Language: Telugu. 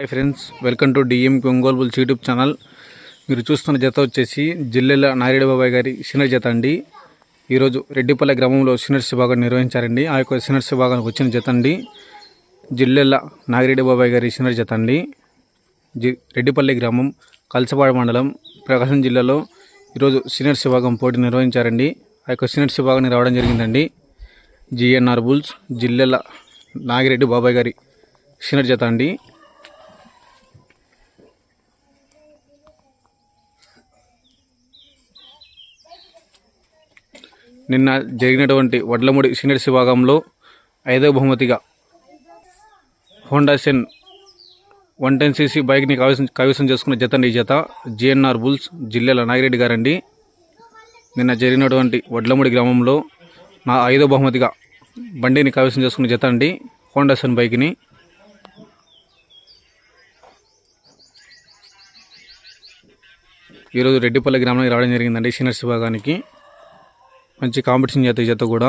Hi friends welcome to డిఎంకి Ongole bulls YouTube channel. మీరు చూస్తున్న జత వచ్చేసి జిల్లెల నారాయణ బాబాయ్ గారి సినర్ జత అండి. ఈరోజు రెడ్డిపల్లె గ్రామంలో సినర్స్ విభాగం నిర్వహించారండి. ఆ యొక్క సినర్స్ విభాగానికి వచ్చిన జత అండి. జిల్లెల నాగిరెడ్డి బాబాయ్ గారి సినర్ జత అండి. జి రెడ్డిపల్లి గ్రామం కలసపాడు మండలం ప్రకాశం జిల్లాలో ఈరోజు సీనియర్స్ విభాగం పోటీ నిర్వహించారండి. ఆ యొక్క సీనియర్స్ విభాగానికి రావడం జరిగిందండి. జిఎన్ఆర్ బుల్స్ జిల్లెల నాగిరెడ్డి బాబాయ్ గారి సీనియర్ జత అండి. నిన్న జరిగినటువంటి వడ్లముడి సీనియర్స్ విభాగంలో ఐదవ బహుమతిగా Honda Shine one ten CC బైక్ని కైవసం కైవసం చేసుకున్న జత అండి జత జిఎన్ఆర్ బుల్స్ జిల్లాల నాగిరెడ్డి గారండి. నిన్న జరిగినటువంటి వడ్లముడి గ్రామంలో నా ఐదో బహుమతిగా బండిని కైవసం చేసుకున్న జత అండి హోండా సెన్ బైక్ని. ఈరోజు రెడ్డిపల్లి గ్రామానికి రావడం జరిగిందండి సీనియర్స్ విభాగానికి. మంచి కాంపిటీషన్ చేత ఈ జత కూడా.